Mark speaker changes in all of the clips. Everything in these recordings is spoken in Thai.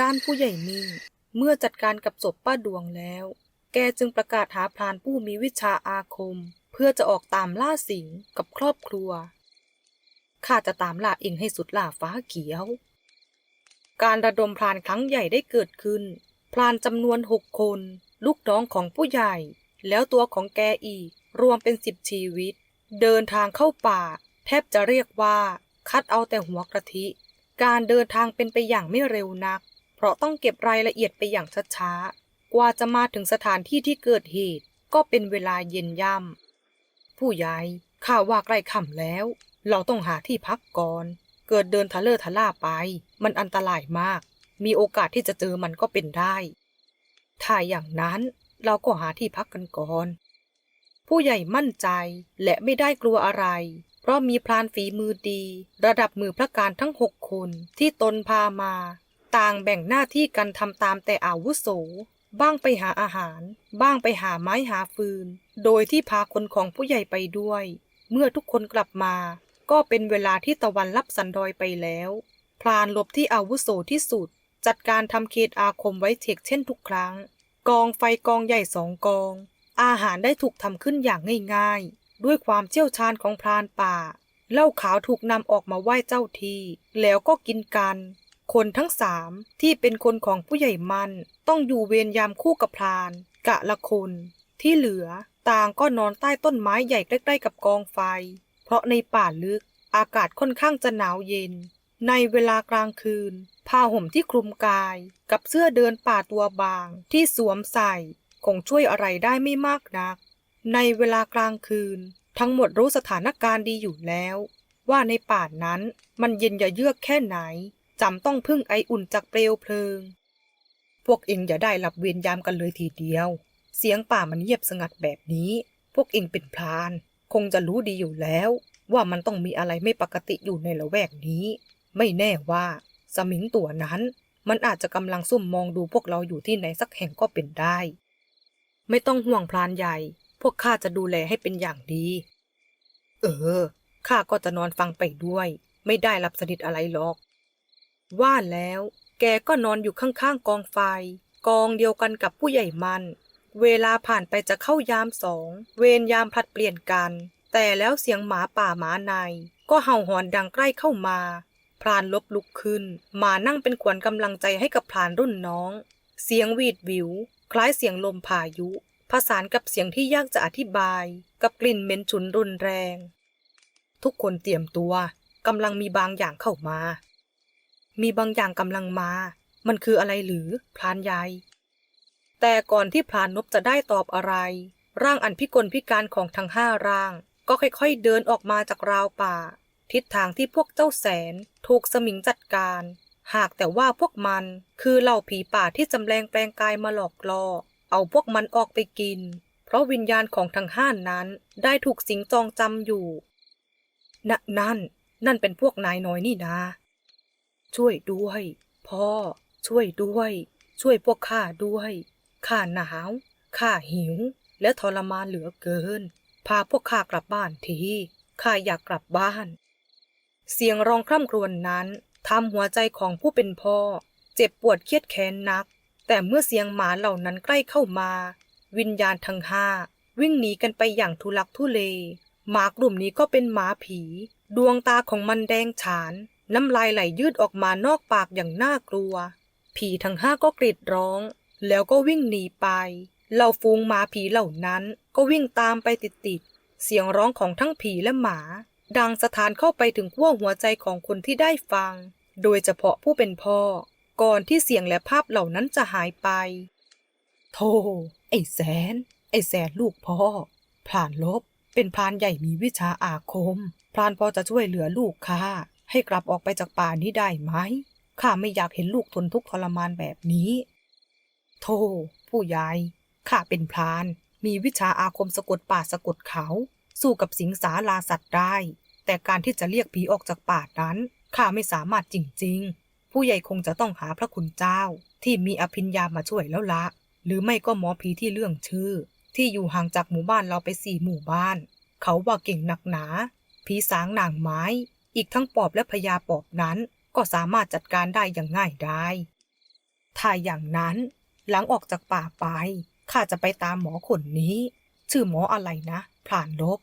Speaker 1: ด้านผู้ใหญ่นิ่ง เมื่อจัดการกับศพป้าดวงแล้ว แกจึงประกาศหาพรานผู้มีวิชาอาคม เพื่อจะออกตามล่าสิงกับครอบครัว ข้าจะตามล่าเองให้สุดล่าฟ้าเขียว การระดมพรานครั้งใหญ่ได้เกิดขึ้น พรานจำนวนหกคน ลูกน้องของผู้ใหญ่ แล้วตัวของแกอีก รวมเป็นสิบชีวิต เดินทางเข้าป่า แทบจะเรียกว่า คัดเอาแต่หัวกะทิการเดินทางเป็นไปอย่างไม่เร็วนัก เพราะต้องเก็บรายละเอียดไปอย่างช้าๆ กว่าจะมาถึงสถานที่ที่เกิดเหตุ ก็เป็นเวลาเย็นย่ำผู้ใหญ่ข้าว่าใกล้ค่ำแล้ว เราต้องหาที่พักก่อน เกิดเดินทะเลทะล่าไป มันอันตรายมาก มีโอกาสที่จะเจอมันก็เป็นได้ ถ้าอย่างนั้นเราก็หาที่พักกันก่อน ผู้ใหญ่มั่นใจและไม่ได้กลัวอะไร เพราะมีพรานฝีมือดี ระดับมือพระการทั้งหกคนที่ตนพามา ต่างแบ่งหน้าที่กันทำตามแต่อาวุโส บ้างไปหาอาหาร บ้างไปหาไม้หาฟืน โดยที่พาคนของผู้ใหญ่ไปด้วย เมื่อทุกคนกลับมา ก็เป็นเวลาที่ตะวันลับสันดอยไปแล้วพรานหลบที่อาวุโสที่สุด จัดการทำเขตอาคมไว้เฉกเช่นทุกครั้ง กองไฟกองใหญ่สองกอง อาหารได้ถูกทำขึ้นอย่างง่ายๆ ด้วยความเชี่ยวชาญของพรานป่าเหล้าขาวถูกนำออกมาไหว้เจ้าที แล้วก็กินกัน คนทั้งสามที่เป็นคนของผู้ใหญ่มัน ต้องอยู่เวรยามคู่กับพราน กะละคนที่เหลือต่างก็นอนใต้ต้นไม้ใหญ่ใกล้ๆกับกองไฟ เพราะในป่าลึกอากาศค่อนข้างจะหนาวเย็น ในเวลากลางคืนผ้าห่มที่คลุมกาย กับเสื้อเดินป่าตัวบางที่สวมใส่คงช่วยอะไรได้ไม่มากนัก ในเวลากลางคืน ทั้งหมดรู้สถานการณ์ดีอยู่แล้ว ว่าในป่านั้นมันเย็นอย่าเยือกแค่ไหน จำต้องพึ่งไออุ่นจากเปลวเพลิง พวกเองอย่าได้หลับเวรยามกันเลยทีเดียว เสียงป่ามันเงียบสงัดแบบนี้ พวกเองเป็นพราน คงจะรู้ดีอยู่แล้ว ว่ามันต้องมีอะไรไม่ปกติอยู่ในละแวกนี้ ไม่แน่ว่า สมิงตัวนั้น มันอาจจะกำลังซุ่มมองดูพวกเราอยู่ที่ไหนสักแห่งก็เป็นได้ ไม่ต้องห่วงพรานใหญ่ พวกข้าจะดูแลให้เป็นอย่างดี เออข้าก็จะนอนฟังไปด้วย ไม่ได้หลับสนิทอะไรหรอก ว่าแล้วแกก็นอนอยู่ข้างๆกองไฟ กองเดียวกันกับผู้ใหญ่มัน เวลาผ่านไปจะเข้ายามสอง เวรยามผลัดเปลี่ยนกัน แต่แล้วเสียงหมาป่าหมาใน ก็เห่าหอนดังใกล้เข้ามา พรานลบลุกขึ้น มานั่งเป็นขวัญกำลังใจให้กับพรานรุ่นน้อง เสียงวีดวิว คล้ายเสียงลมพายุ ผสานกับเสียงที่ยากจะอธิบาย กับกลิ่นเหม็นฉุนรุนแรง ทุกคนเตรียมตัวกำลังมีบางอย่างเข้ามา มีบางอย่างกำลังมา มันคืออะไรหรือพรานใหญ่ แต่ก่อนที่พรานนบจะได้ตอบอะไร ร่างอันพิกลพิการของทั้งห้าร่าง ก็ค่อยๆเดินออกมาจากราวป่า ทิศทางที่พวกเจ้าแสนถูกสมิงจัดการ หากแต่ว่าพวกมันคือเหล่าผีป่าที่จำแรงแปลงกายมาหลอกล่อ เอาพวกมันออกไปกิน เพราะวิญญาณของทั้งห้านั้นได้ถูกสิงจองจำอยู่นนั่นนั่นเป็นพวกนายน้อยนี่นา ช่วยด้วย พ่อ ช่วยด้วย ช่วยพวกข้าด้วยข้าหนาวข้าหิว และทรมานเหลือเกิน พาพวกข้ากลับบ้านทีข้าอยากกลับบ้าน เสียงร้องคร่ำครวญนนั้นทำหัวใจของผู้เป็นพ่อ เจ็บปวดเครียดแค้นนัก แต่เมื่อเสียงหมาเหล่านั้นใกล้เข้ามา วิญญาณทั้งห้าวิ่งหนีกันไปอย่างทุลักทุเล หมากลุ่มนี้ก็เป็นหมาผี ดวงตาของมันแดงฉาน น้ำลายไหลยืดออกมานอกปากอย่างน่ากลัว ผีทั้งห้าก็กรีดร้อง แล้วก็วิ่งหนีไปเหล่าฟูงหมาผีเหล่านั้นก็วิ่งตามไปติดๆ เสียงร้องของทั้งผีและหมา ดังสถานเข้าไปถึงขั้วหัวใจของคนที่ได้ฟัง โดยเฉพาะผู้เป็นพ่อ ก่อนที่เสียงและภาพเหล่านั้นจะหายไปโธ่ไอ้แสน ไอ้แสนลูกพ่อพรานลบ เป็นพรานใหญ่มีวิชาอาคมพรานพอจะช่วยเหลือลูกข้า ให้กลับออกไปจากป่านี้ได้ไหม ข้าไม่อยากเห็นลูกทนทุกข์ทรมานแบบนี้ โธ่ผู้ใหญ่ข้าเป็นพราน มีวิชาอาคมสะกดป่าสะกดเขา สู้กับสิงสาราสัตว์ได้ แต่การที่จะเรียกผีออกจากป่านั้นข้าไม่สามารถจริง ๆ ผู้ใหญ่คงจะต้องหาพระคุณเจ้า ที่มีอภิญญามาช่วยแล้วละ หรือไม่ก็หมอผีที่เรื่องชื่อ ที่อยู่ห่างจากหมู่บ้านเราไปสี่หมู่บ้าน เขาว่าเก่งหนักหนา ผีสางนางไม้ อีกทั้งปอบและพญาปอบนั้น ก็สามารถจัดการได้อย่างง่ายได้ถ้าอย่างนั้น หลังออกจากป่าไปข้าจะไปตามหมอคนนี้ ชื่อหมออะไรนะพรานลบ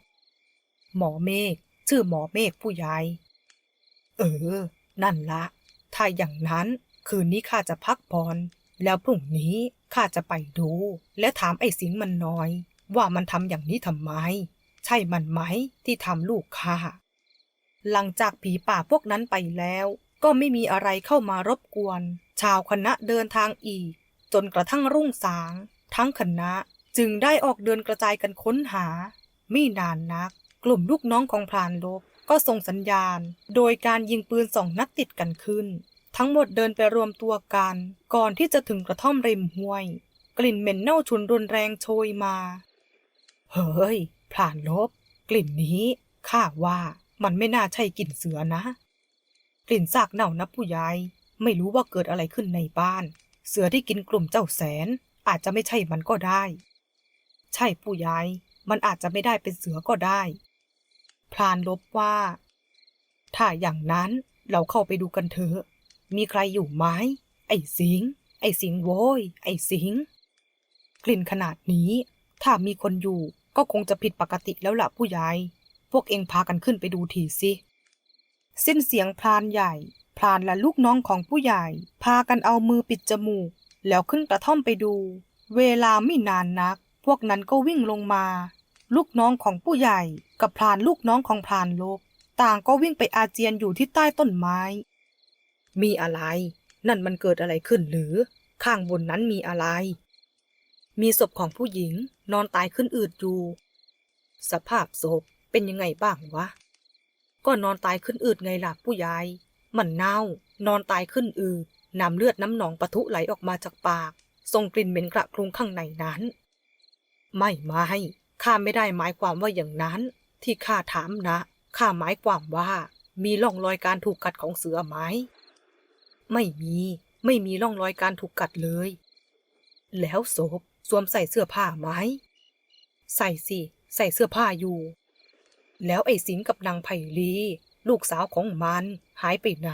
Speaker 1: หมอเมฆชื่อหมอเมฆผู้ใหญ่เออ นั่นละ ถ้าอย่างนั้นคืนนี้ข้าจะพักผ่อนแล้วพรุ่งนี้ข้าจะไปดู และถามไอ้สิงมันน่อย ว่ามันทำอย่างนี้ทำไม ใช่มันไหมที่ทำลูกข้า หลังจากผีป่าพวกนั้นไปแล้ว ก็ไม่มีอะไรเข้ามารบกวน ชาวคณะเดินทางอีก จนกระทั่งรุ่งสาง ทั้งคณะจึงได้ออกเดินกระจายกันค้นหา ไม่นานนัก กลุ่มลูกน้องของพรานลบก็ส่งสัญญาณ โดยการยิงปืนสองนัดติดกันขึ้น ทั้งหมดเดินไปรวมตัวกัน ก่อนที่จะถึงกระท่อมริมห้วย กลิ่นเหม็นเน่าฉุนรุนแรงโชยมา เฮ้ยพรานลบ กลิ่นนี้ข้าว่า มันไม่น่าใช่กลิ่นเสือนะ กลิ่นซากเน่านะผู้ใหญ่ไม่รู้ว่าเกิดอะไรขึ้นในบ้าน เสือที่กินกลุ่มเจ้าแสน อาจจะไม่ใช่มันก็ได้ ใช่ผู้ใหญ่มันอาจจะไม่ได้เป็นเสือก็ได้พรานลบว่า ถ้าอย่างนั้นเราเข้าไปดูกันเถอะ มีใครอยู่ไหมไอ้สิง ไอ้สิงโว้ย ไอ้สิง กลิ่นขนาดนี้ ถ้ามีคนอยู่ก็คงจะผิดปกติแล้วล่ะผู้ใหญ่ พวกเองพากันขึ้นไปดูทีสิ สิ้นเสียงพรานใหญ่ พรานและลูกน้องของผู้ใหญ่ พากันเอามือปิดจมูก แล้วขึ้นกระท่อมไปดู เวลาไม่นานนัก พวกนั้นก็วิ่งลงมา ลูกน้องของผู้ใหญ่ กับพรานลูกน้องของพรานลบต่างก็วิ่งไปอาเจียนอยู่ที่ใต้ต้นไม้ มีอะไร นั่นมันเกิดอะไรขึ้นหรือ ข้างบนนั้นมีอะไร มีศพของผู้หญิงนอนตายขึ้นอืดอยู่ สภาพศพ เป็นยังไงบ้างวะ ก็นอนตายขึ้นอืดไงล่ะผู้ใหญ่มันเน่า นอนตายขึ้นอืดน้ำเลือดน้ำหนองปะทุไหลออกมาจากปากส่งกลิ่นเหม็นกระครุงข้างในนั้น ไม่ไม่ข้าไม่ได้หมายความว่าอย่างนั้น ที่ข้าถามนะข้าหมายความว่า มีร่องรอยการถูกกัดของเสือไหมไม่มี ไม่มีร่องรอยการถูกกัดเลย แล้วศพสวมใส่เสื้อผ้าไหม ใส่สิ ใส่เสื้อผ้าอยู่ แล้วไอ้สิงกับนางไผ่ลี ลูกสาวของมัน หายไปไหน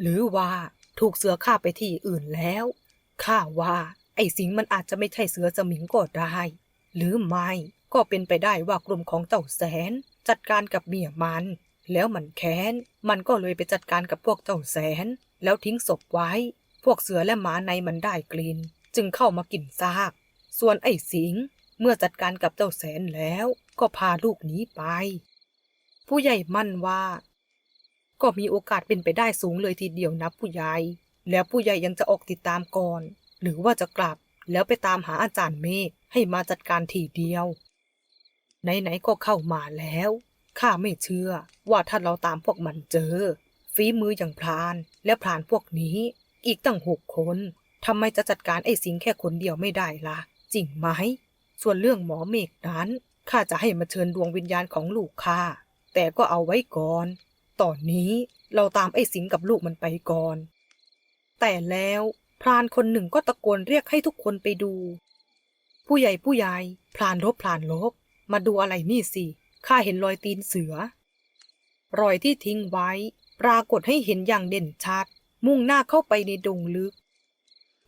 Speaker 1: หรือว่าถูกเสือฆ่าไปที่อื่นแล้วข้าว่า ไอ้สิงมันอาจจะไม่ใช่เสือสมิงก็ได้ หรือไม่ก็เป็นไปได้ว่ากลุ่มของเจ้าแสน จัดการกับเมียมัน แล้วมันแค้น มันก็เลยไปจัดการกับพวกเจ้าแสน แล้วทิ้งศพไว้ พวกเสือและหมาในมันได้กลิ่นจึงเข้ามากินซาก ส่วนไอ้สิง เมื่อจัดการกับเจ้าแสนแล้ว ก็พาลูกหนีไป ผู้ใหญ่มั่นว่า ก็มีโอกาสเป็นไปได้สูงเลยทีเดียวนะผู้ใหญ่ แล้วผู้ใหญ่ยังจะออกติดตามก่อน หรือว่าจะกลับแล้วไปตามหาอาจารย์เมฆให้มาจัดการทีเดียว ไหนๆก็เข้ามาแล้ว ข้าไม่เชื่อว่าถ้าเราตามพวกมันเจอ ฝีมืออย่างพราน และพรานพวกนี้ อีกตั้งหกคนทำไมจะจัดการไอ้สิงแค่คนเดียวไม่ได้ล่ะ จริงไหม ส่วนเรื่องหมอเมฆนั้นข้าจะให้มาเชิญดวงวิญญาณของลูกข้า แต่ก็เอาไว้ก่อน ตอนนี้เราตามไอ้สิงกับลูกมันไปก่อน แต่แล้วพรานคนหนึ่งก็ตะโกนเรียกให้ทุกคนไปดู ผู้ใหญ่ผู้ใหญ่พรานลบพรานลบ มาดูอะไรนี่สิข้าเห็นรอยตีนเสือ รอยที่ทิ้งไว้ ปรากฏให้เห็นอย่างเด่นชัด มุ่งหน้าเข้าไปในดงลึก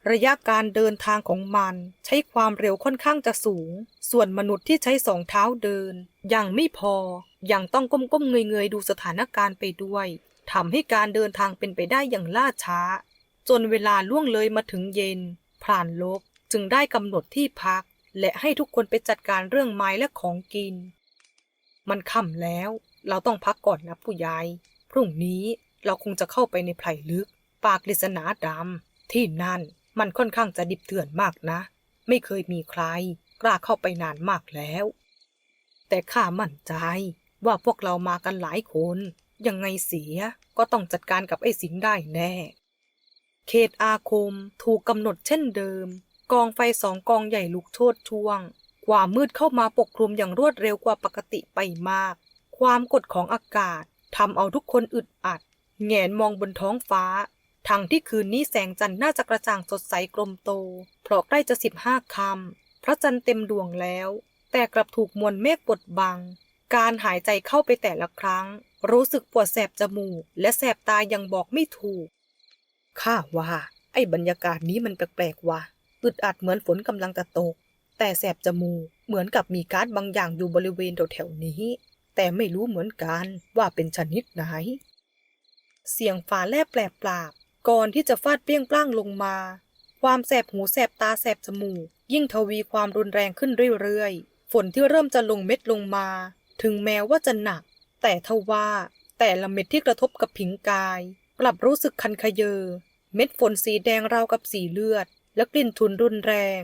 Speaker 1: ระยะการเดินทางของมันใช้ความเร็วค่อนข้างจะสูง ส่วนมนุษย์ที่ใช้สองเท้าเดิน ยังไม่พอ ยังต้องก้มๆเงยๆดูสถานการณ์ไปด้วยทำให้การเดินทางเป็นไปได้อย่างล่าช้า จนเวลาล่วงเลยมาถึงเย็นพรานลบจึงได้กำหนดที่พัก และให้ทุกคนไปจัดการเรื่องไม้และของกิน มันค่ำแล้ว เราต้องพักก่อนนะผู้ใหญ่พรุ่งนี้เราคงจะเข้าไปในไผ่ลึก ปากฤษณาดำที่นั่น มันค่อนข้างจะดิบเถื่อนมากนะ ไม่เคยมีใคร กล้าเข้าไปนานมากแล้ว แต่ข้ามั่นใจว่าพวกเรามากันหลายคน ยังไงเสียก็ต้องจัดการกับไอ้สิงได้แน่ เขตอาคมถูกกำหนดเช่นเดิม กองไฟสองกองใหญ่ลุกโชดช่วง ความมืดเข้ามาปกคลุมอย่างรวดเร็วกว่าปกติไปมาก ความกดของอากาศทำเอาทุกคนอึดอัด แงนมองบนท้องฟ้า ทั้งที่คืนนี้แสงจันทร์น่าจะกระจ่างสดใสกลมโต เพราะใกล้จะสิบห้าคำพระจันทร์เต็มดวงแล้ว แต่กลับถูกมวลเมฆบดบัง การหายใจเข้าไปแต่ละครั้ง รู้สึกปวดแสบจมูก และแสบตายังบอกไม่ถูก ข้าว่า ไอ้บรรยากาศนี้มันแปลกๆว่ะอึดอัดเหมือนฝนกำลังจะตก แต่แสบจมูกเหมือนกับมีก๊าซบางอย่างอยู่บริเวณแถวๆนี้ แต่ไม่รู้เหมือนกันว่าเป็นชนิดไหนเสียงฝาแลบแปลบปราบ ก่อนที่จะฟาดเปรี้ยงปล้างลงมา ความแสบหูแสบตาแสบจมูก ยิ่งทวีความรุนแรงขึ้นเรื่อยๆ ฝนที่เริ่มจะลงเม็ดลงมา ถึงแม้ว่าจะหนัก แต่ทว่าแต่ละเม็ดที่กระทบกับผิงกาย กลับรู้สึกคันขยเยอ เม็ดฝนสีแดงราวกับสีเลือด และกลิ่นทุนรุนแรง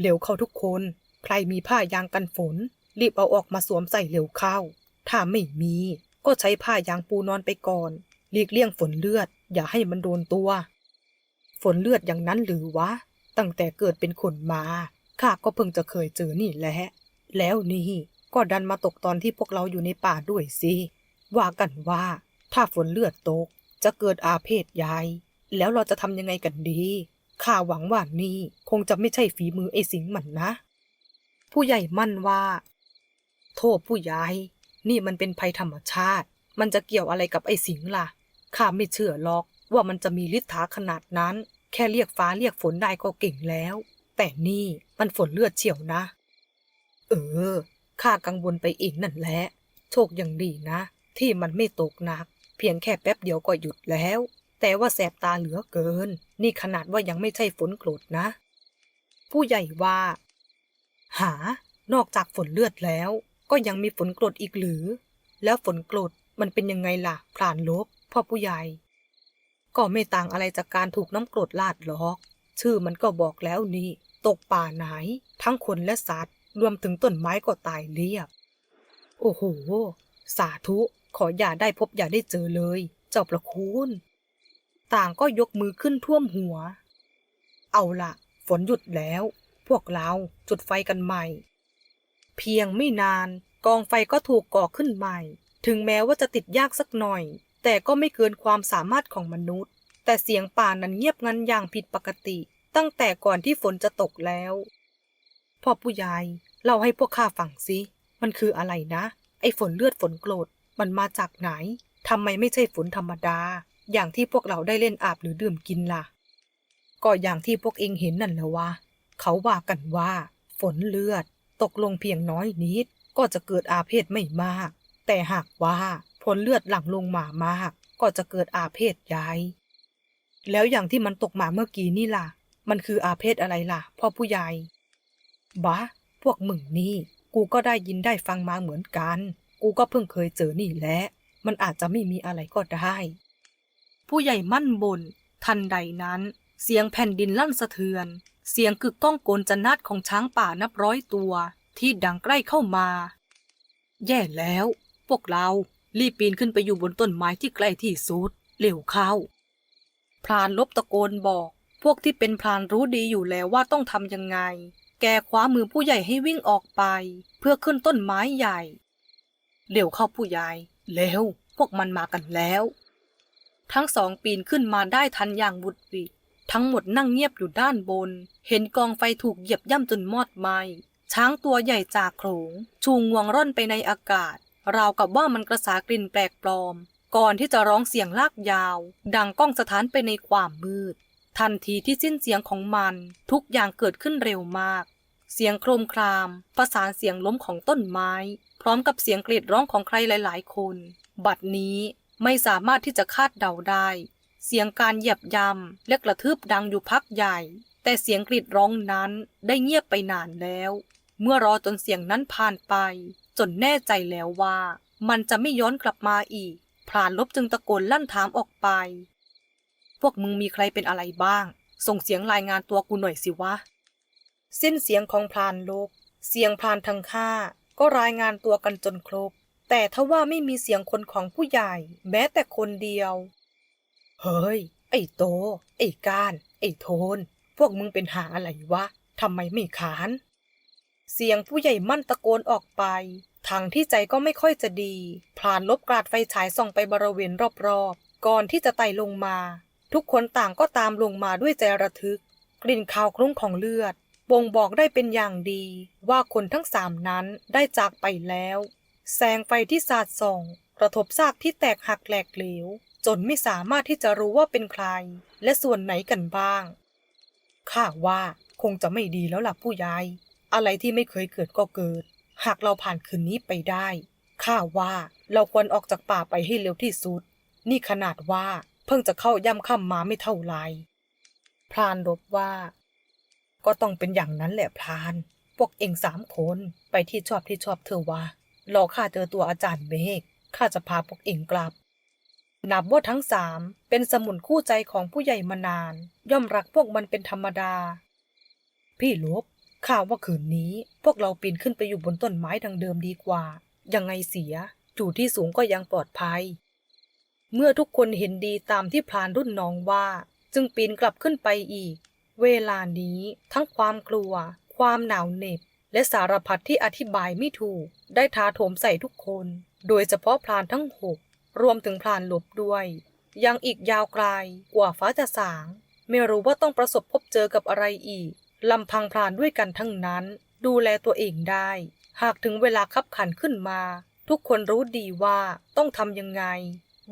Speaker 1: เร็วเข้าทุกคน ใครมีผ้ายางกันฝน รีบเอาออกมาสวมใส่เร็วเข้า ถ้าไม่มี ก็ใช้ผ้ายางปูนอนไปก่อนหลีกเลี่ยงฝนเลือด อย่าให้มันโดนตัว ฝนเลือดอย่างนั้นหรือวะ ตั้งแต่เกิดเป็นคนมา ข้าก็เพิ่งจะเคยเจอนี่แหละ แล้วนี่ก็ดันมาตกตอนที่พวกเราอยู่ในป่าด้วยสิ ว่ากันว่า ถ้าฝนเลือดตก จะเกิดอาเพศใหญ่แล้วเราจะทำยังไงกันดี ข้าหวังว่านี่คงจะไม่ใช่ฝีมือไอ้สิงห์มันนะ ผู้ใหญ่มั่นว่า โทษผู้ใหญ่นี่มันเป็นภัยธรรมชาติ มันจะเกี่ยวอะไรกับไอ้สิงห์ล่ะ ข้าไม่เชื่อหรอกว่ามันจะมีฤทธาขนาดนั้น แค่เรียกฟ้าเรียกฝนได้ก็เก่งแล้ว แต่นี่มันฝนเลือดเฉียวนะ เออข้ากังวลไปเองนั่นแหละ โชคยังดีนะ ที่มันไม่ตกหนัก เพียงแค่แป๊บเดียวก็หยุดแล้ว แต่ว่าแสบตาเหลือเกิน นี่ขนาดว่ายังไม่ใช่ฝนโกรธนะ ผู้ใหญ่ว่า หา นอกจากฝนเลือดแล้ว ก็ยังมีฝนกรดอีกหรือ แล้วฝนกรดมันเป็นยังไงล่ะพรานลบ พ่อผู้ใหญ่ ก็ไม่ต่างอะไรจากการถูกน้ำกรดลาดหรอก ชื่อมันก็บอกแล้วนี่ ตกป่าไหน ทั้งคนและสัตว์ รวมถึงต้นไม้ก็ตายเรียบ โอ้โห สาธุ ขออย่าได้พบอย่าได้เจอเลย เจ้าประคุณต่างก็ยกมือขึ้นท่วมหัว เอาละฝนหยุดแล้ว พวกเราจุดไฟกันใหม่ เพียงไม่นาน กองไฟก็ถูกก่อขึ้นใหม่ ถึงแม้ว่าจะติดยากสักหน่อย แต่ก็ไม่เกินความสามารถของมนุษย์ แต่เสียงป่านั้นเงียบงันอย่างผิดปกติ ตั้งแต่ก่อนที่ฝนจะตกแล้วพ่อผู้ใหญ่เล่าให้พวกข้าฟังสิมันคืออะไรนะ ไอ้ฝนเลือดฝนโกรธมันมาจากไหนทำไมไม่ใช่ฝนธรรมดา อย่างที่พวกเราได้เล่นอาบหรือดื่มกินล่ะ ก็อย่างที่พวกเองเห็นนั่นแหละวะเขาว่ากันว่า ฝนเลือด ตกลงเพียงน้อยนิด ก็จะเกิดอาเพศไม่มาก แต่หากว่า ผลเลือดหลั่งลงมามาก ก็จะเกิดอาเพศใหญ่แล้วอย่างที่มันตกมาเมื่อกี้นี่ล่ะ มันคืออาเพศอะไรล่ะ พ่อผู้ใหญ่บะพวกมึงนี่ กูก็ได้ยินได้ฟังมาเหมือนกัน กูก็เพิ่งเคยเจอนี่แหละมันอาจจะไม่มีอะไรก็ได้ ผู้ใหญ่มั่นบน ทันใดนั้น เสียงแผ่นดินลั่นสะเทือน เสียงกึกก้องโกนจนาดของช้างป่านับร้อยตัว ที่ดังใกล้เข้ามา แย่แล้ว พวกเรา รีบปีนขึ้นไปอยู่บนต้นไม้ที่ใกล้ที่สุดเร็วเข้า พรานลบตะโกนบอก พวกที่เป็นพรานรู้ดีอยู่แล้วว่าต้องทำยังไง แกคว้ามือผู้ใหญ่ให้วิ่งออกไป เพื่อขึ้นต้นไม้ใหญ่เร็วเข้าผู้ใหญ่เร็วพวกมันมากันแล้ว ทั้งสองปีนขึ้นมาได้ทันอย่างบุดวิดทั้งหมดนั่งเงียบอยู่ด้านบน เห็นกองไฟถูกเหยียบย่ำจนมอดไหมช้างตัวใหญ่จากโขลงชูงวงร่อนไปในอากาศ ราวกับว่ามันกระสากลิ่นแปลกปลอม ก่อนที่จะร้องเสียงลากยาว ดังก้องสถานไปในความมืด ทันทีที่สิ้นเสียงของมัน ทุกอย่างเกิดขึ้นเร็วมาก เสียงโครมครามประสานเสียงล้มของต้นไม้ พร้อมกับเสียงกรีดร้องของใครหลาย ๆ คน บัดนี้ไม่สามารถที่จะคาดเดาได้ เสียงการเหยียบยำและกระทืบดังอยู่พักใหญ่ แต่เสียงกรีดร้องนั้นได้เงียบไปนานแล้ว เมื่อรอจนเสียงนั้นผ่านไป จนแน่ใจแล้วว่า มันจะไม่ย้อนกลับมาอีก พรานลบจึงตะโกนลั่นถามออกไป พวกมึงมีใครเป็นอะไรบ้าง ส่งเสียงรายงานตัวกูหน่อยสิวะ สิ้นเสียงของพรานลบ เสียงพรานทั้งห้าก็รายงานตัวกันจนครบ แต่ทว่าไม่มีเสียงคนของผู้ใหญ่ แม้แต่คนเดียว เฮ้ย ไอ้โต ไอ้ก้าน ไอ้โทน พวกมึงเป็นหาอะไรวะทำไมไม่ขานเสียงผู้ใหญ่มั่นตะโกนออกไป ทางที่ใจก็ไม่ค่อยจะดี พลานลบกราดไฟฉายส่องไปบริเวณรอบๆ ก่อนที่จะไต่ลงมา ทุกคนต่างก็ตามลงมาด้วยใจระทึก กลิ่นคาวคลุ้งของเลือด บ่งบอกได้เป็นอย่างดี ว่าคนทั้งสามนั้นได้จากไปแล้ว แสงไฟที่สาดส่อง กระทบซากที่แตกหักแหลกเหลว จนไม่สามารถที่จะรู้ว่าเป็นใคร และส่วนไหนกันบ้างข้าว่าคงจะไม่ดีแล้วล่ะผู้ใหญ่อะไรที่ไม่เคยเกิดก็เกิด หากเราผ่านคืนนี้ไปได้ ข้าว่าเราควรออกจากป่าไปให้เร็วที่สุด นี่ขนาดว่าเพิ่งจะเข้าย่ำค่ำมาไม่เท่าไร พรานรบว่า ก็ต้องเป็นอย่างนั้นแหละพราน พวกเองสามคนไปที่ชอบที่ชอบเธอว่า รอข้าเจอตัวอาจารย์เมฆข้าจะพาพวกเองกลับ นับว่าทั้งสามเป็นสมุนคู่ใจของผู้ใหญ่มานาน ย่อมรักพวกมันเป็นธรรมดา พี่ลบ ข้าว่าคืนนี้ พวกเราปีนขึ้นไปอยู่บนต้นไม้ดังเดิมดีกว่า ยังไงเสียอยู่ที่สูงก็ยังปลอดภัย เมื่อทุกคนเห็นดีตามที่พรานรุ่นน้องว่า จึงปีนกลับขึ้นไปอีก เวลานี้ทั้งความกลัว ความหนาวเหน็บ และสารพัดที่อธิบายไม่ถูก ได้ทาโถมใส่ทุกคน โดยเฉพาะพรานทั้งหกรวมถึงพรานหลบด้วย ยังอีกยาวไกลกว่าฟ้าจะสาง ไม่รู้ว่าต้องประสบพบเจอกับอะไรอีก ลำพังพรานด้วยกันทั้งนั้น ดูแลตัวเองได้ หากถึงเวลาขับขันขึ้นมา ทุกคนรู้ดีว่าต้องทำยังไง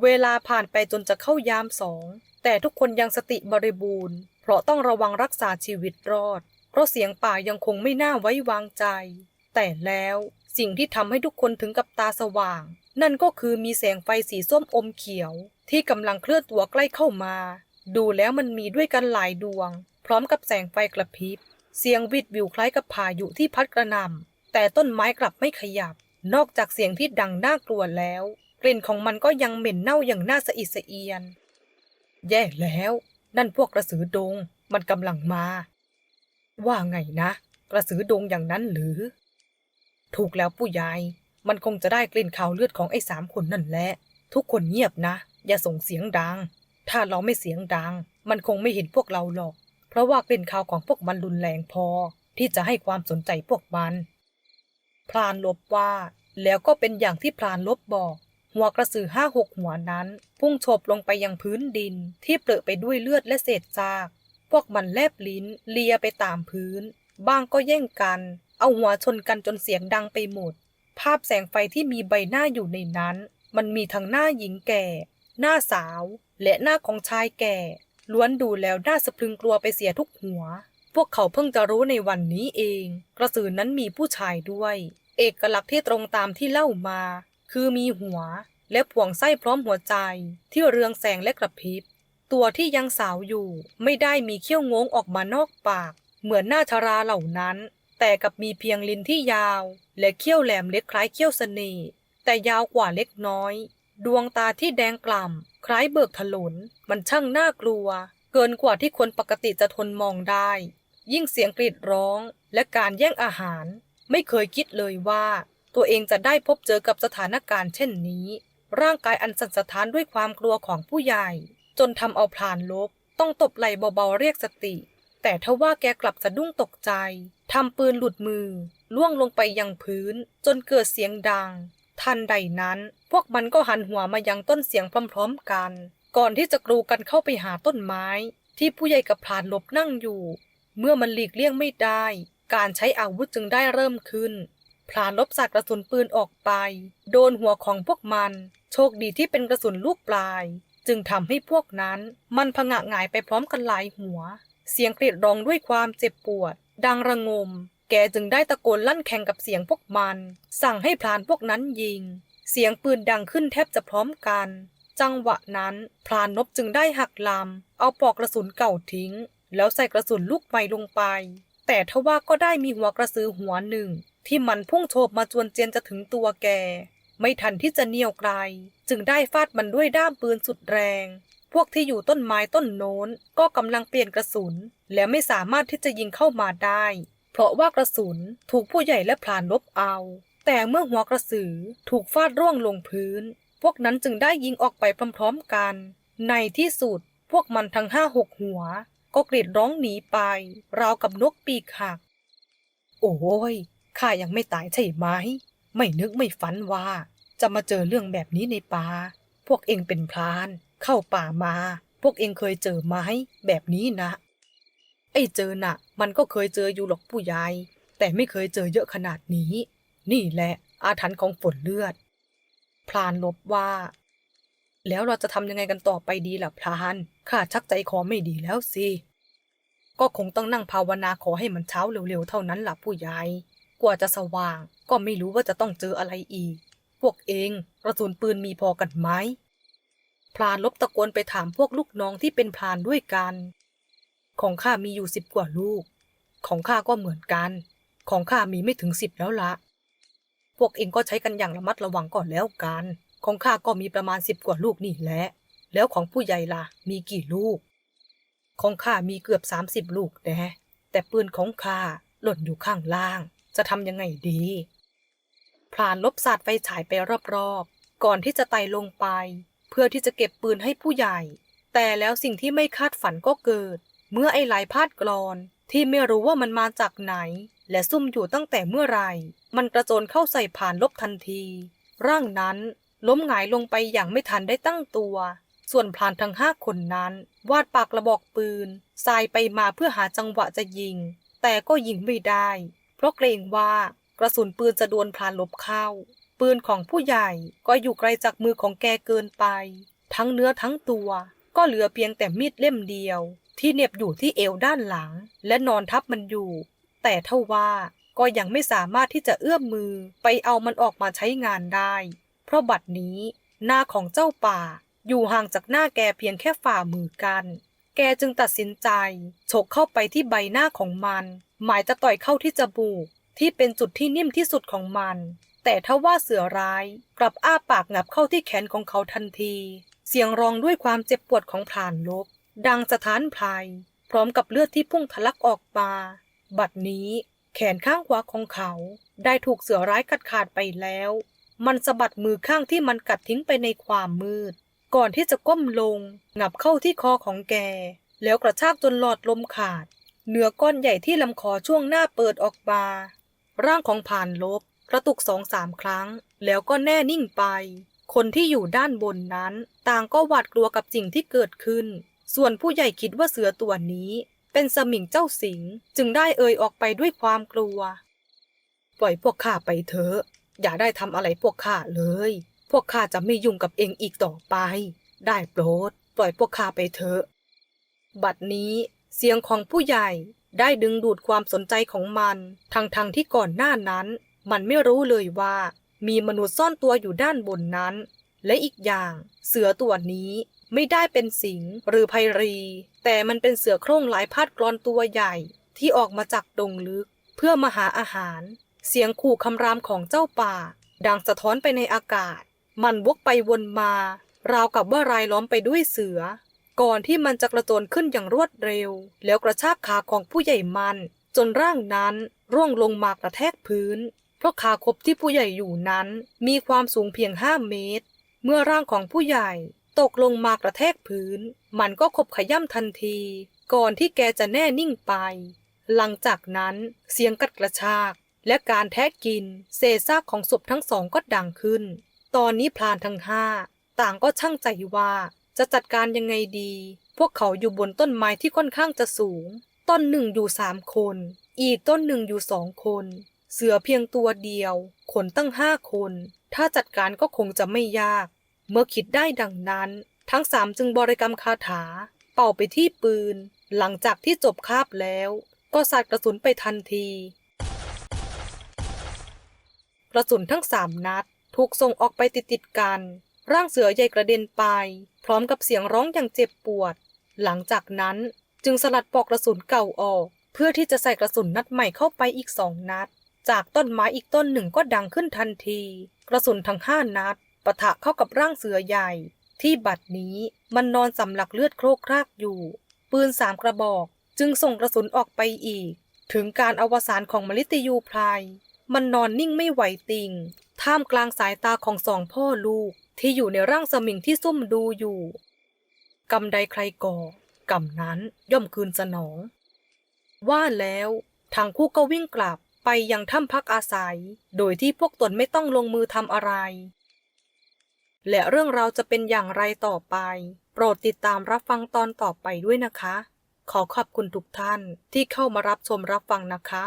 Speaker 1: เวลาผ่านไปจนจะเข้ายามสอง แต่ทุกคนยังสติบริบูรณ์ เพราะต้องระวังรักษาชีวิตรอด เพราะเสียงป่ายังคงไม่น่าไว้วางใจ แต่แล้วสิ่งที่ทำให้ทุกคนถึงกับตาสว่าง นั่นก็คือมีแสงไฟสีส้มอมเขียว ที่กำลังเคลื่อนตัวใกล้เข้ามา ดูแล้วมันมีด้วยกันหลายดวง พร้อมกับแสงไฟกระพริบ เสียงวิดวิวคล้ายกับพายุที่พัดกระหน่ำแต่ต้นไม้กลับไม่ขยับ นอกจากเสียงที่ดังน่ากลัวแล้ว กลิ่นของมันก็ยังเหม็นเน่าอย่างน่าสะอิดสะเอียน แย่แล้ว นั่นพวกกระสือดง มันกำลังมา ว่าไงนะ กระสือดงอย่างนั้นหรือ ถูกแล้วผู้ใหญ่มันคงจะได้กลิ่นข่าวเลือดของไอ้สามคนนั่นแหละ ทุกคนเงียบนะ อย่าส่งเสียงดัง ถ้าเราไม่เสียงดัง มันคงไม่เห็นพวกเราหรอก เพราะว่ากลิ่นข่าวของพวกมันรุนแรงพอที่จะให้ความสนใจพวกมัน พรานลบว่า แล้วก็เป็นอย่างที่พรานลบบอก หัวกระสือห้าหกหัวนั้น พุ่งโฉบลงไปยังพื้นดินที่เปรอะไปด้วยเลือดและเศษซาก พวกมันแลบลิ้น เลียไปตามพื้น บ้างก็แย่งกัน เอาหัวชนกันจนเสียงดังไปหมด ภาพแสงไฟที่มีใบหน้าอยู่ในนั้น มันมีทั้งหน้าหญิงแก่ หน้าสาว และหน้าของชายแก่ ล้วนดูแล้วน่าสะพรึงกลัวไปเสียทุกหัว พวกเขาเพิ่งจะรู้ในวันนี้เอง กระสือนั้นมีผู้ชายด้วย เอกลักษณ์ที่ตรงตามที่เล่ามา คือมีหัว และผวงไส้พร้อมหัวใจ ที่เรืองแสงและกระพริบ ตัวที่ยังสาวอยู่ไม่ได้มีเขี้ยวงงออกมานอกปาก เหมือนหน้าชราเหล่านั้น แต่กับมีเพียงลิ้นที่ยาว และเขี้ยวแหลมเล็กคล้ายเขี้ยวเสน่ห์แต่ยาวกว่าเล็กน้อย ดวงตาที่แดงกล่ำคล้ายเบิกถลน มันช่างน่ากลัว เกินกว่าที่คนปกติจะทนมองได้ ยิ่งเสียงกรีดร้อง และการแย่งอาหาร ไม่เคยคิดเลยว่า ตัวเองจะได้พบเจอกับสถานการณ์เช่นนี้ ร่างกายอันสั่นสะท้านด้วยความกลัวของผู้ใหญ่ จนทำเอาพลานลบต้องตบไหลเบาๆเรียกสติ แต่ทว่าแกกลับสะดุ้งตกใจทำปืนหลุดมือ ล่วงลงไปยังพื้น จนเกิดเสียงดัง ทันใดนั้น พวกมันก็หันหัวมายังต้นเสียงพร้อมๆกัน ก่อนที่จะกรูกันเข้าไปหาต้นไม้ ที่ผู้ใหญ่กับพลานลบนั่งอยู่ เมื่อมันหลีกเลี่ยงไม่ได้ การใช้อาวุธจึงได้เริ่มขึ้นพลานลบสัตว์กระสุนปืนออกไป โดนหัวของพวกมัน โชคดีที่เป็นกระสุนลูกปลาย จึงทำให้พวกนั้นมันผงะหงายไปพร้อมกันหลายหัว เสียงกรีดร้องด้วยความเจ็บปวด ดังระงม แกจึงได้ตะโกนลั่นแข่งกับเสียงพวกมัน สั่งให้พลานพวกนั้นยิง เสียงปืนดังขึ้นแทบจะพร้อมกัน จังหวะนั้นพลานนบจึงได้หักลำเอาปลอกกระสุนเก่าทิ้ง แล้วใส่กระสุนลูกใหม่ลงไป แต่ทว่าก็ได้มีหัวกระสือหัวหนึ่ง ที่มันพุ่งโฉบมาจวนเจียนจะถึงตัวแก ไม่ทันที่จะเหนี่ยวไกล จึงได้ฟาดมันด้วยด้ามปืนสุดแรง พวกที่อยู่ต้นไม้ต้นโน้น ก็กำลังเปลี่ยนกระสุน และไม่สามารถที่จะยิงเข้ามาได้ ราะว่ากระสุนถูกผู้ใหญ่และพลานลบเอา แต่เมื่อหัวกระสือถูกฟาดร่วงลงพื้น พวกนั้นจึงได้ยิงออกไปพร้อมๆกัน ในที่สุดพวกมันทั้งห้าหกหัว ก็กรีดร้องหนีไป ราวกับนกปีกหัก โอ้ยข้ายังไม่ตายใช่ไหม ไม่นึกไม่ฝันว่า จะมาเจอเรื่องแบบนี้ในป่า พวกเองเป็นพราน เข้าป่ามา พวกเองเคยเจอไหมแบบนี้นะ ไอ้เจอน่ะ มันก็เคยเจออยู่หรอกผู้ใหญ่แต่ไม่เคยเจอเยอะขนาดนี้ นี่แหละอาถรรพ์ของฝนเลือด พลานลบว่า แล้วเราจะทำยังไงกันต่อไปดีล่ะพลานข้าชักใจคอไม่ดีแล้วสิ ก็คงต้องนั่งภาวนาขอให้มันเช้าเร็วๆเท่านั้นล่ะผู้ใหญ่กว่าจะสว่าง ก็ไม่รู้ว่าจะต้องเจออะไรอีก พวกเองกระสุนปืนมีพอกันไหมพลานลบตะโกนไปถามพวกลูกน้องที่เป็นพลานด้วยกัน ของข้ามีอยู่สิบกว่าลูก ของข้าก็เหมือนกัน ของข้ามีไม่ถึงสิบแล้วละ พวกเองก็ใช้กันอย่างระมัดระวังก่อนแล้วกัน ของข้าก็มีประมาณสิบกว่าลูกนี่แหละ แล้วของผู้ใหญ่ล่ะ มีกี่ลูก ของข้ามีเกือบสามสิบลูกแน่แต่ปืนของข้าหล่นอยู่ข้างล่าง จะทำยังไงดีพลานลบสาดไฟฉายไปรอบๆ ก่อนที่จะไต่ลงไป เพื่อที่จะเก็บปืนให้ผู้ใหญ่ แต่แล้วสิ่งที่ไม่คาดฝันก็เกิด เมื่อไอ้ลายพาดกรอนที่ไม่รู้ว่ามันมาจากไหน และซุ่มอยู่ตั้งแต่เมื่อไหร่มันกระโจนเข้าใส่ผ่านลบทันที ร่างนั้นล้มหงายลงไปอย่างไม่ทันได้ตั้งตัว ส่วนพลานทั้งห้าคนนั้น วาดปากกระบอกปืนสายไปมาเพื่อหาจังหวะจะยิง แต่ก็ยิงไม่ได้ เพราะเกรงว่ากระสุนปืนจะโดนพลานลบเข้า ปืนของผู้ใหญ่ก็อยู่ไกลจากมือของแกเกินไป ทั้งเนื้อทั้งตัว ก็เหลือเพียงแต่มีดเล่มเดียว ที่เหน็บอยู่ที่เอวด้านหลัง และนอนทับมันอยู่ แต่เท่าว่าก็ยังไม่สามารถที่จะเอื้อมมือไปเอามันออกมาใช้งานได้ เพราะบัดนี้หน้าของเจ้าป่าอยู่ห่างจากหน้าแกเพียงแค่ฝ่ามือกัน แกจึงตัดสินใจฉกเข้าไปที่ใบหน้าของมัน หมายจะต่อยเข้าที่จมูกที่เป็นจุดที่นิ่มที่สุดของมัน แต่ถ้าว่าเสือร้ายกลับอ้าปากงับเข้าที่แขนของเขาทันที เสียงร้องด้วยความเจ็บปวดของพรานลบ ดังสถานพลายพร้อมกับเลือดที่พุ่งทะลักออกมา บัดนี้แขนข้างขวาของเขาได้ถูกเสือร้ายกัดขาดไปแล้ว มันสะบัดมือข้างที่มันกัดทิ้งไปในความมืด ก่อนที่จะก้มลง งับเข้าที่คอของแก แล้วกระชากจนหลอดลมขาด เนื้อก้อนใหญ่ที่ลำคอช่วงหน้าเปิดออกมา ร่างของผ่านลบกระตุกสองสามครั้ง แล้วก็แน่นิ่งไป คนที่อยู่ด้านบนนั้น ต่างก็หวาดกลัวกับสิ่งที่เกิดขึ้น ส่วนผู้ใหญ่คิดว่าเสือตัวนี้ เป็นสมิงเจ้าสิงจึงได้เอ่ยออกไปด้วยความกลัว ปล่อยพวกข้าไปเถอะ อย่าได้ทำอะไรพวกข้าเลย พวกข้าจะไม่ยุ่งกับเองอีกต่อไป ได้โปรด ปล่อยพวกข้าไปเถอะ บัดนี้เสียงของผู้ใหญ่ได้ดึงดูดความสนใจของมัน ทั้งๆทที่ก่อนหน้านั้น มันไม่รู้เลยว่า มีมนุษย์ซ่อนตัวอยู่ด้านบนนั้น และอีกอย่าง เสือตัวนี้ ไม่ได้เป็นสิงหรือไพรี แต่มันเป็นเสือโคร่งหลายพัดกรอนตัวใหญ่ ที่ออกมาจากดงลึก เพื่อมาหาอาหาร เสียงขู่คำรามของเจ้าป่า ดังสะท้อนไปในอากาศ มันวกไปวนมา ราวกับว่ารายล้อมไปด้วยเสือ ก่อนที่มันจะกระโจนขึ้นอย่างรวดเร็ว แล้วกระชากขาของผู้ใหญ่มัน จนร่างนั้นร่วงลงมากระแทกพื้น เพราะขาคบที่ผู้ใหญ่อยู่นั้น มีความสูงเพียงห้าเมตร เมื่อร่างของผู้ใหญ่ ตกลงมากระแทกพื้น มันก็ขบขย่ำทันที ก่อนที่แกจะแน่นิ่งไป หลังจากนั้นเสียงกัดกระชาก และการแทะกิน เศษซากของศพทั้งสองก็ดังขึ้น ตอนนี้พลานทั้งห้าต่างก็ช่างใจว่าจะจัดการยังไงดี พวกเขาอยู่บนต้นไม้ที่ค่อนข้างจะสูง ต้นหนึ่งอยู่สามคน อีกต้นหนึ่งอยู่สองคน เสือเพียงตัวเดียว ขนตั้งห้าคน ถ้าจัดการก็คงจะไม่ยาก เมื่อคิดได้ดังนั้น ทั้งสามจึงบริกรรมคาถา เป่าไปที่ปืน หลังจากที่จบคาบแล้ว ก็สาดกระสุนไปทันที กระสุนทั้งสามนัด ถูกส่งออกไปติดๆกัน ร่างเสือใหญ่กระเด็นไป พร้อมกับเสียงร้องอย่างเจ็บปวด หลังจากนั้นจึงสลัดปลอกกระสุนเก่าออก เพื่อที่จะใส่กระสุนนัดใหม่เข้าไปอีกสองนัด จากต้นไม้อีกต้นหนึ่งก็ดังขึ้นทันที กระสุนทั้งห้านัด ปะทะเข้ากับร่างเสือใหญ่ ที่บัดนี้มันนอนสำลักเลือดโครกครากอยู่ ปืนสามกระบอกจึงส่งกระสุนออกไปอีก ถึงการอวสานของมลิตยูพลายมันนอนนิ่งไม่ไหวติง ท่ามกลางสายตาของสองพ่อลูกที่อยู่ในร่างสมิงที่ซุ่มดูอยู่กรรมใดใครก่อกรรมนั้นย่อมคืนสนอง ว่าแล้วทางคู่ก็วิ่งกลับไปยังถ้ำพักอาศัย โดยที่พวกตนไม่ต้องลงมือทำอะไร และเรื่องราวจะเป็นอย่างไรต่อไป โปรดติดตามรับฟังตอนต่อไปด้วยนะคะ ขอขอบคุณทุกท่านที่เข้ามารับชมรับฟังนะคะ